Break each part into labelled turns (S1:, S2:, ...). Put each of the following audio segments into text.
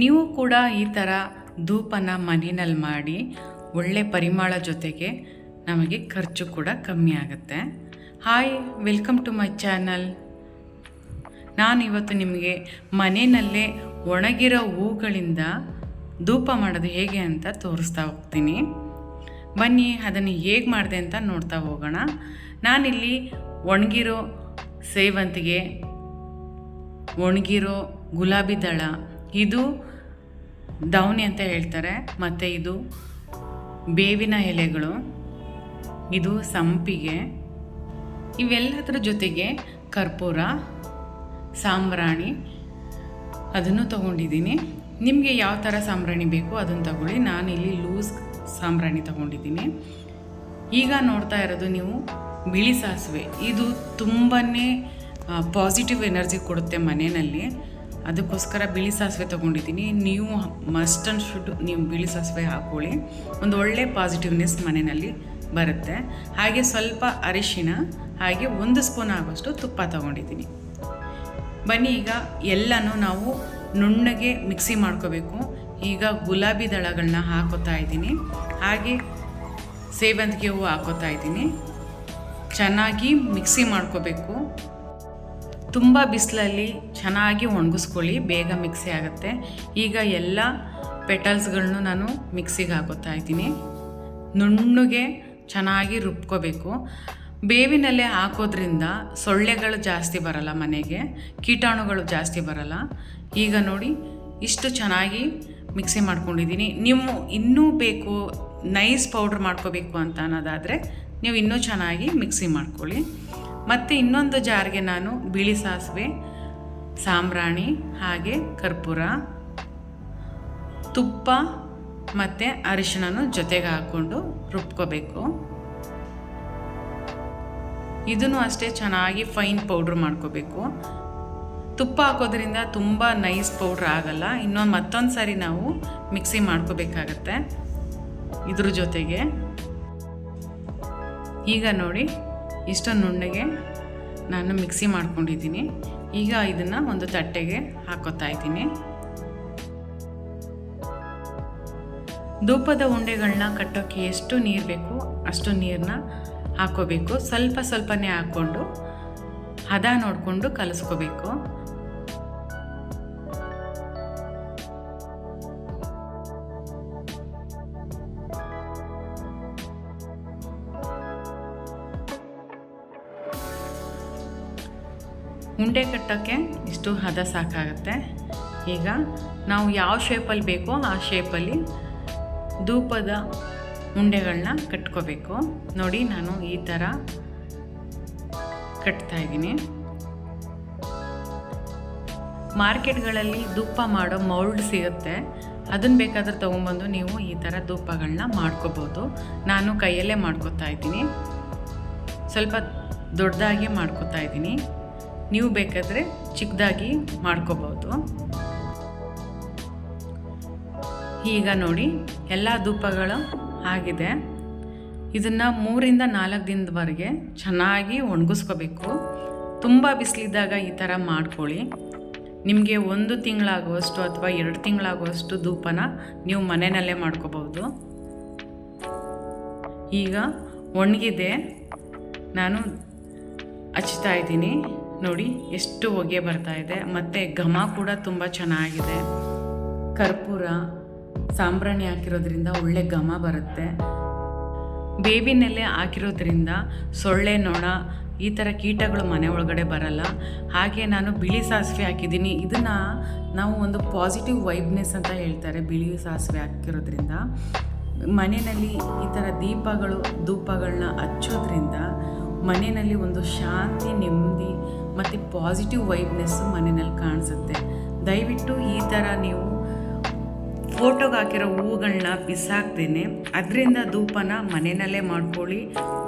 S1: ನೀವು ಕೂಡ ಈ ಥರ ಧೂಪನ ಮನೆಯಲ್ಲಿ ಮಾಡಿ ಒಳ್ಳೆ ಪರಿಮಳ ಜೊತೆಗೆ ನಮಗೆ ಖರ್ಚು ಕೂಡ ಕಮ್ಮಿ ಆಗುತ್ತೆ. Hi welcome to my channel ನಾನು ಇವತ್ತು ನಿಮಗೆ ಮನೆಯಲ್ಲೇ ಒಣಗಿರೋ ಹೂಗಳಿಂದ ಧೂಪ ಮಾಡೋದು ಹೇಗೆ ಅಂತ ತೋರಿಸ್ತಾ ಹೋಗ್ತೀನಿ. ಬನ್ನಿ, ಅದನ್ನು ಹೇಗೆ ಮಾಡಿದೆ ಅಂತ ನೋಡ್ತಾ ಹೋಗೋಣ. ನಾನಿಲ್ಲಿ ಒಣಗಿರೋ ಸೇವಂತಿಗೆ, ಒಣಗಿರೋ ಗುಲಾಬಿ ದಳ ಇದು ದೌನಿ ಅಂತ ಹೇಳ್ತಾರೆ, ಮತ್ತು ಇದು ಬೇವಿನ ಎಲೆಗಳು, ಇದು ಸಂಪಿಗೆ, ಇವೆಲ್ಲದರ ಜೊತೆಗೆ ಕರ್ಪೂರ, ಸಾಂಬ್ರಾಣಿ, ಅದನ್ನು ತಗೊಂಡಿದ್ದೀನಿ. ನಿಮಗೆ ಯಾವ ಥರ ಸಾಂಬ್ರಾಣಿ ಬೇಕು ಅದನ್ನು ತಗೊಳ್ಳಿ. ನಾನು ಇಲ್ಲಿ ಲೂಸ್ ಸಾಂಬ್ರಾಣಿ ತಗೊಂಡಿದ್ದೀನಿ. ಈಗ ನೋಡ್ತಾ ಇರೋದು ನೀವು ಬಿಳಿ ಸಾಸಿವೆ. ಇದು ತುಂಬಾ ಪಾಸಿಟಿವ್ ಎನರ್ಜಿ ಕೊಡುತ್ತೆ ಮನೆಯಲ್ಲಿ. ಅದಕ್ಕೋಸ್ಕರ ಬಿಳಿ ಸಾಸಿವೆ ತೊಗೊಂಡಿದ್ದೀನಿ. ನೀವು ಮಸ್ಟ್ ಅಂಡ್ ಶುಡ್ ನೀವು ಬಿಳಿ ಸಾಸಿವೆ ಹಾಕ್ಕೊಳ್ಳಿ ಒಂದು ಒಳ್ಳೆ ಪಾಸಿಟಿವ್ನೆಸ್ ಮನೆಯಲ್ಲಿ ಬರುತ್ತೆ. ಹಾಗೆ ಸ್ವಲ್ಪ ಅರಿಶಿನ, ಹಾಗೆ ಒಂದು ಸ್ಪೂನ್ ಆಗೋಷ್ಟು ತುಪ್ಪ ತೊಗೊಂಡಿದ್ದೀನಿ. ಬನ್ನಿ ಈಗ ಎಲ್ಲನೂ ನಾವು ನುಣ್ಣಗೆ ಮಿಕ್ಸಿ ಮಾಡ್ಕೋಬೇಕು. ಈಗ ಗುಲಾಬಿ ದಳಗಳನ್ನ ಹಾಕೋತಾ ಇದ್ದೀನಿ. ಹಾಗೆ ಸೇವಂತಿಗೆ ಹೂವು ಹಾಕೋತಾ ಇದ್ದೀನಿ. ಚೆನ್ನಾಗಿ ಮಿಕ್ಸಿ ಮಾಡ್ಕೋಬೇಕು. ತುಂಬ ಬಿಸಿಲಲ್ಲಿ ಚೆನ್ನಾಗಿ ಒಣಗಿಸ್ಕೊಳ್ಳಿ, ಬೇಗ ಮಿಕ್ಸಿ ಆಗುತ್ತೆ. ಈಗ ಎಲ್ಲ ಪೆಟಲ್ಸ್ಗಳನ್ನು ನಾನು ಮಿಕ್ಸಿಗೆ ಹಾಕೋತಾ ಇದ್ದೀನಿ. ನುಣ್ಣಗೆ ಚೆನ್ನಾಗಿ ರುಬ್ಕೋಬೇಕು. ಬೇವಿನಲ್ಲೇ ಹಾಕೋದ್ರಿಂದ ಸೊಳ್ಳೆಗಳು ಜಾಸ್ತಿ ಬರಲ್ಲ ಮನೆಗೆ, ಕೀಟಾಣುಗಳು ಜಾಸ್ತಿ ಬರಲ್ಲ. ಈಗ ನೋಡಿ, ಇಷ್ಟು ಚೆನ್ನಾಗಿ ಮಿಕ್ಸಿ ಮಾಡ್ಕೊಂಡಿದ್ದೀನಿ. ನೀವು ಇನ್ನೂ ಬೇಕು, ನೈಸ್ ಪೌಡ್ರ್ ಮಾಡ್ಕೋಬೇಕು ಅಂತ ಅನ್ನೋದಾದರೆ ನೀವು ಇನ್ನೂ ಚೆನ್ನಾಗಿ ಮಿಕ್ಸಿ ಮಾಡ್ಕೊಳ್ಳಿ. ಮತ್ತು ಇನ್ನೊಂದು ಜಾರ್ಗೆ ನಾನು ಬಿಳಿ ಸಾಸಿವೆ, ಸಾಂಬ್ರಾಣಿ ಹಾಗೆ ಕರ್ಪೂರ, ತುಪ್ಪ ಮತ್ತು ಅರಿಶಿಣನು ಜೊತೆಗೆ ಹಾಕ್ಕೊಂಡು ರುಬ್ಕೋಬೇಕು. ಇದನ್ನು ಅಷ್ಟೇ ಚೆನ್ನಾಗಿ ಫೈನ್ ಪೌಡ್ರ್ ಮಾಡ್ಕೋಬೇಕು. ತುಪ್ಪ ಹಾಕೋದ್ರಿಂದ ತುಂಬ ನೈಸ್ ಪೌಡ್ರ್ ಆಗಲ್ಲ. ಇನ್ನೊಂದು ಮತ್ತೊಂದು ಸಾರಿ ನಾವು ಮಿಕ್ಸಿ ಮಾಡ್ಕೋಬೇಕಾಗತ್ತೆ ಇದ್ರ ಜೊತೆಗೆ. ಈಗ ನೋಡಿ ಇಷ್ಟೊಂದು ನುಣ್ಣಗೆ ನಾನು ಮಿಕ್ಸಿ ಮಾಡ್ಕೊಂಡಿದ್ದೀನಿ. ಈಗ ಇದನ್ನು ಒಂದು ತಟ್ಟೆಗೆ ಹಾಕೋತಾ ಇದ್ದೀನಿ. ಧೂಪದ ಉಂಡೆಗಳನ್ನ ಕಟ್ಟೋಕ್ಕೆ ಎಷ್ಟು ನೀರು ಬೇಕು ಅಷ್ಟು ನೀರನ್ನ ಹಾಕೋಬೇಕು. ಸ್ವಲ್ಪ ಸ್ವಲ್ಪನೇ ಹಾಕ್ಕೊಂಡು ಹದ ನೋಡಿಕೊಂಡು ಕಲಿಸ್ಕೋಬೇಕು. ಉಂಡೆ ಕಟ್ಟೋಕ್ಕೆ ಇಷ್ಟು ಹದ ಸಾಕಾಗುತ್ತೆ. ಈಗ ನಾವು ಯಾವ ಶೇಪಲ್ಲಿ ಬೇಕೋ ಆ ಶೇಪಲ್ಲಿ ಧೂಪದ ಉಂಡೆಗಳನ್ನ ಕಟ್ಕೋಬೇಕು. ನೋಡಿ ನಾನು ಈ ಥರ ಕಟ್ತಾ ಇದ್ದೀನಿ. ಮಾರ್ಕೆಟ್ಗಳಲ್ಲಿ ಧೂಪ ಮಾಡೋ ಮೌಲ್ಡ್ ಸಿಗುತ್ತೆ. ಅದನ್ನು ಬೇಕಾದ್ರೆ ತೊಗೊಂಬಂದು ನೀವು ಈ ಥರ ಧೂಪಗಳನ್ನ ಮಾಡ್ಕೋಬೋದು. ನಾನು ಕೈಯಲ್ಲೇ ಮಾಡ್ಕೋತಾ ಇದ್ದೀನಿ. ಸ್ವಲ್ಪ ದೊಡ್ಡದಾಗಿ ಮಾಡ್ಕೋತಾ ಇದ್ದೀನಿ. ನೀವು ಬೇಕಾದರೆ ಚಿಕ್ಕದಾಗಿ ಮಾಡ್ಕೋಬೋದು. ಈಗ ನೋಡಿ, ಎಲ್ಲ ಧೂಪಗಳು ಆಗಿದೆ. ಇದನ್ನು ಮೂರಿಂದ ನಾಲ್ಕು ದಿನದವರೆಗೆ ಚೆನ್ನಾಗಿ ಒಣಗಿಸ್ಕೋಬೇಕು. ತುಂಬ ಬಿಸಿಲಿದ್ದಾಗ ಈ ಥರ ಮಾಡ್ಕೊಳ್ಳಿ. ನಿಮಗೆ ಒಂದು ತಿಂಗಳಾಗುವಷ್ಟು ಅಥವಾ ಎರಡು ತಿಂಗಳಾಗುವಷ್ಟು ಧೂಪನ ನೀವು ಮನೆಯಲ್ಲೇ ಮಾಡ್ಕೋಬೋದು. ಈಗ ಒಣಗಿದೆ. ನಾನು ಹಚ್ತಾ ಇದ್ದೀನಿ. ನೋಡಿ ಎಷ್ಟು ಹೊಗೆ ಬರ್ತಾ ಇದೆ. ಮತ್ತು ಘಮ ಕೂಡ ತುಂಬ ಚೆನ್ನಾಗಿದೆ. ಕರ್ಪೂರ, ಸಾಂಬ್ರಾಣಿ ಹಾಕಿರೋದ್ರಿಂದ ಒಳ್ಳೆ ಘಮ ಬರುತ್ತೆ. ಬೇವಿನೆಲೆ ಹಾಕಿರೋದ್ರಿಂದ ಸೊಳ್ಳೆ, ನೊಣ, ಈ ಥರ ಕೀಟಗಳು ಮನೆ ಒಳಗಡೆ ಬರಲ್ಲ. ಹಾಗೆ ನಾನು ಬಿಳಿ ಸಾಸಿವೆ ಹಾಕಿದ್ದೀನಿ. ಇದನ್ನು ನಾವು ಒಂದು ಪಾಸಿಟಿವ್ ವೈಬ್ನೆಸ್ ಅಂತ ಹೇಳ್ತಾರೆ ಬಿಳಿ ಸಾಸಿವೆ ಹಾಕಿರೋದ್ರಿಂದ. ಮನೆಯಲ್ಲಿ ಈ ಥರ ದೀಪಗಳು, ಧೂಪಗಳನ್ನ ಹಚ್ಚೋದ್ರಿಂದ ಮನೆಯಲ್ಲಿ ಒಂದು ಶಾಂತಿ, ನೆಮ್ಮದಿ ಮತ್ತು ಪಾಸಿಟಿವ್ ವೈಬ್ನೆಸ್ಸು ಮನೆಯಲ್ಲಿ ಕಾಣಿಸುತ್ತೆ. ದಯವಿಟ್ಟು ಈ ಥರ ನೀವು ಫೋಟೋಗೆ ಹಾಕಿರೋ ಹೂವುಗಳನ್ನ ಬಿಸಾಕ್ತೇನೆ ಅದರಿಂದ ಧೂಪನ ಮನೆಯಲ್ಲೇ ಮಾಡ್ಕೊಳ್ಳಿ.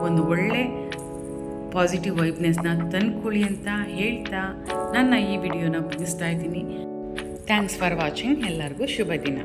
S1: ಒಂದು ಒಳ್ಳೆ ಪಾಸಿಟಿವ್ ವೈಬ್ನೆಸ್ನ ತಂದ್ಕೊಳ್ಳಿ ಅಂತ ಹೇಳ್ತಾ ನನ್ನ ಈ ವಿಡಿಯೋನ ಮುಗಿಸ್ತಾ ಇದ್ದೀನಿ. ಥ್ಯಾಂಕ್ಸ್ ಫಾರ್ ವಾಚಿಂಗ್ ಎಲ್ಲರಿಗೂ ಶುಭ ದಿನ